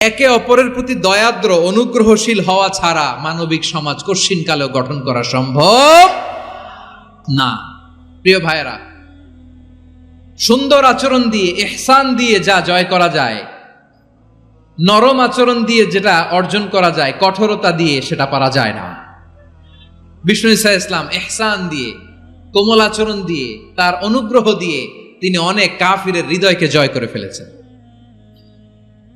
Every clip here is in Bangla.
একে অপরের প্রতি দয়াদ্র, অনুগ্রহশীল হওয়া ছাড়া মানবিক সমাজ কশিনকালেও গঠন করা সম্ভব না। প্রিয় ভাইয়েরা, সুন্দর আচরণ দিয়ে এহসান দিয়ে যা জয় করা যায়, নরম আচরণ দিয়ে যেটা অর্জন করা যায়, কঠোরতা দিয়ে সেটা পারা যায় না। বিষ্ণু ইসা ইসলাম এহসান দিয়ে, কোমল আচরণ দিয়ে, তার অনুগ্রহ দিয়ে তিনি অনেক কাফিরের হৃদয়কে জয় করে ফেলেছেন।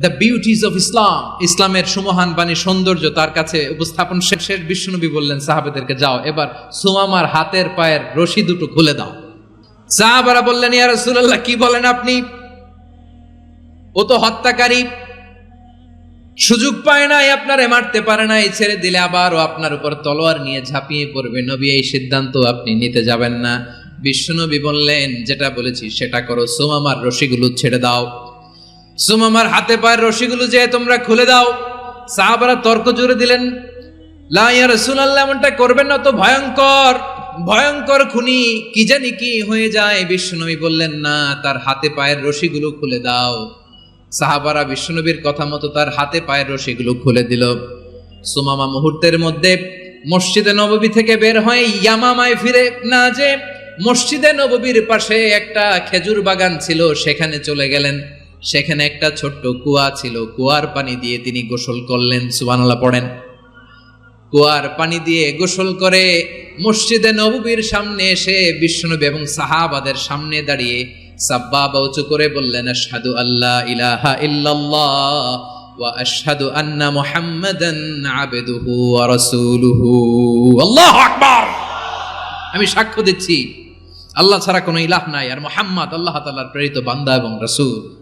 দ্য বিউটিজ অফ ইসলাম ইসলামের সুমহান বাণী সৌন্দর্য তার কাছে উপস্থাপন শেষের বিশ্বনবী বললেন, সাহাবেদেরকে যাও, এবার সুমামার হাতের পায়ের রশি দুটো খুলে দাও। সাহাবারা বললেন, ইয়া রাসূলুল্লাহ, কি বলেন আপনি? ও তো হত্যাকারী। সুযোগ পায় নাই, আপনারে মারতে পারে নাই, ছেড়ে দিলে আবারও আপনার উপর তলোয়ার নিয়ে ঝাঁপিয়ে পড়বে। নবী, এই সিদ্ধান্ত আপনি নিতে যাবেন না। বিশ্বনবী বললেন, যেটা বলেছি সেটা করো, সোমামার রশিগুলো ছেড়ে দাও। সোমামার হাতে পায়ের রশিগুলো যে তোমরা খুলে দাও। সাহাবারা তর্ক জুড়ে দিলেন, লা ইয়া রাসূলুল্লাহ, এমনটা করবেন না তো ভয়ঙ্কর ভয়ঙ্কর খুনি, কি জানি কি হয়ে যায়। বিশ্বনবী বললেন, না, তার হাতে পায়ের রশিগুলো খুলে দাও। সাহাবারা বিশ্বনবীর কথা মতো তার হাতে পায়ের রশিগুলো খুলে দিল। সুমামা মুহূর্তের মধ্যে মসজিদে নববী থেকে বের হয়ে ইয়ামামায় ফিরে না যে মসজিদে নববীর পাশে একটা খেজুর বাগান ছিল, সেখানে চলে গেলেন। সেখানে একটা ছোট্ট কুয়া ছিল। কুয়ার পানি দিয়ে তিনি গোসল করলেন সুবানাল্লাহ পড়েন। কুয়ার পানি দিয়ে গোসল করে মসজিদে নববীর সামনে এসে বিশ্বনবী এবং সাহাবাদের সামনে দাঁড়িয়ে সাব্বাবা উঁচু করে বললেন, আশহাদু আল্লাহ ইলাহা ইল্লাল্লাহ আমি সাক্ষ্য দিচ্ছি, আল্লাহ ছাড়া কোনো ইলাহ নাই। আর মুহাম্মদ, আল্লাহ তাআলার প্রেরিত বান্দা এবং রাসূল।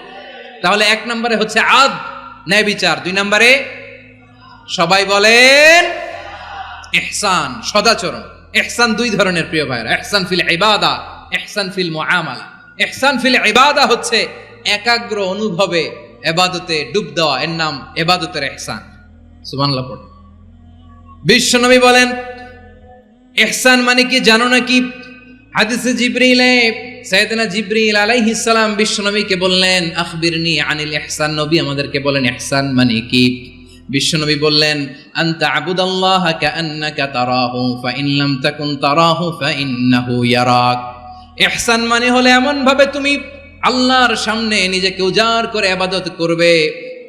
তাহলে এক নম্বরে হচ্ছে আদ, ন্যায় বিচার। দুই নম্বরে সবাই বলেন ইহসান, সদাচরণ। ইহসান দুই ধরনের প্রিয় ভাইরা ইহসান ফিল ইবাদা, ইহসান ফিল মুআমালা। ইহসান ফিল ইবাদা হচ্ছে একাগ্র অনুভবে এবাদতে ডুব দেওয়া। এর নাম এবাদতের ইহসান। সুবহানাল্লাহ পড়ো। বিশ্বনবী বলেন, ইহসান মানে কি জানো নাকি হাদিসে জিবরিলে সাইয়েদনা জিবরিল সালাম বিশ্বনবীকে বললেন, আখবিরনি আনিল ইহসান। নবী আমাদেরকে বলেন, ইহসান মানে কি? বিশ্বনবী বললেন, আনতা আবুদাল্লাহ কাআন্নাকা তারাহু, ফাইন লাম তাকুন তারাহু, ফাইন্নাহু ইয়ারাক। ইহসান মানে হলে এমন ভাবে তুমি আল্লাহর সামনে নিজেকে উজাড় করে ইবাদত করবে।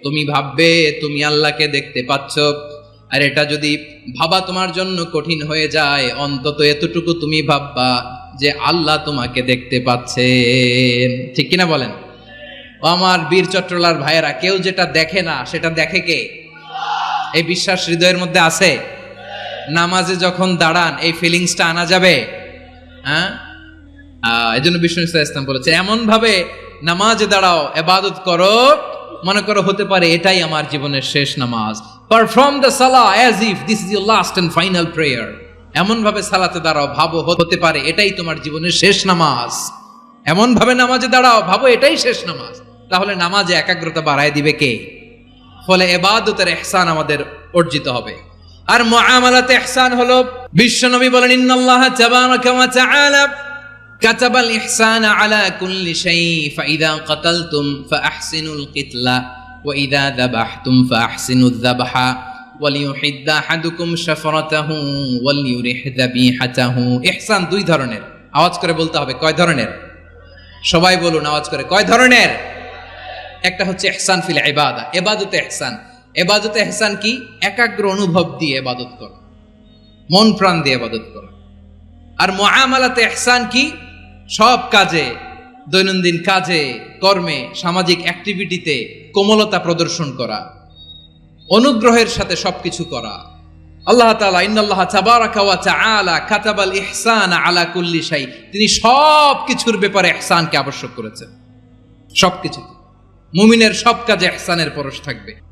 তুমি ভাববে তুমি আল্লাহকে দেখতে পাচ্ছ। আর এটা যদি ভাবা তোমার জন্য কঠিন হয়ে যায়, অন্তত এতটুকু তুমি ভাববা। যে আল্লাহ তোমাকে দেখতে পাচ্ছেন ঠিক কিনা বলেন? ও আমার বীর চট্টলার ভাইয়েরা, কেউ যেটা দেখে না, সেটা দেখে কে? এই বিশ্বাস হৃদয়ের মধ্যে আছে? নামাজে যখন দাঁড়ান, এই ফিলিংসটা আনা যাবে? হ্যাঁ? এই জন্য বিষ্ণু ইসলাম বলেছে এমন ভাবে নামাজে দাঁড়াও এবাদত করো, মনে করো হতে পারে এটাই আমার জীবনের শেষ নামাজ। পারফর্ম দ্য সালা as if this is your last and final prayer এমন ভাবে সালাতে দাঁড়াও ভাবো হতে পারে এটাই তোমার জীবনের শেষ নামাজ এমন ভাবে নামাজে দাঁড়াও ভাবো এটাই শেষ নামাজ তাহলে নামাজে একাগ্রতা বাড়ায় দিবে কে ফলে এবাদতের এহসান আমাদের অর্জিত হবে আর মুআমালাতে ইহসান হলো বিশ্বনবী বলেন ইন্নাল্লাহ তাবারাকা ওয়া তাআলা كتب الإحسان على كل شيء فإذا قتلتم فأحسنوا القتلة وإذا ذبحتم فأحسنوا الذبح ইহসান দুই ধরনের। আওয়াজ করে বলতে হবে, কয় ধরনের? সবাই বলুন, আওয়াজ করে, কয় ধরনের? একটা হচ্ছে এহসান ফিল এবাদা এবাদতে এহসান এবাদতে এহসান কি? একাগ্র অনুভব দিয়ে এবাদত কর। মন প্রাণ দিয়ে এবাদত কর। আর মহামালাতে এহসান কি? সব কাজে, দৈনন্দিন কাজে, কর্মে, সামাজিক অ্যাক্টিভিটিতে কোমলতা প্রদর্শন করা। অনুগ্রহের সাথে সবকিছু করা। আল্লাহ তাআলা ইন্নাল্লাহ তাবারাকা ওয়া তাআলা কাতাবাল ইহসান আলা কুল্লি শাই। তিনি সব কিছুর ব্যাপারে ইহসানকে আবশ্যক করেছেন। সবকিছু মুমিনের সব কাজে ইহসানের পরশ থাকবে।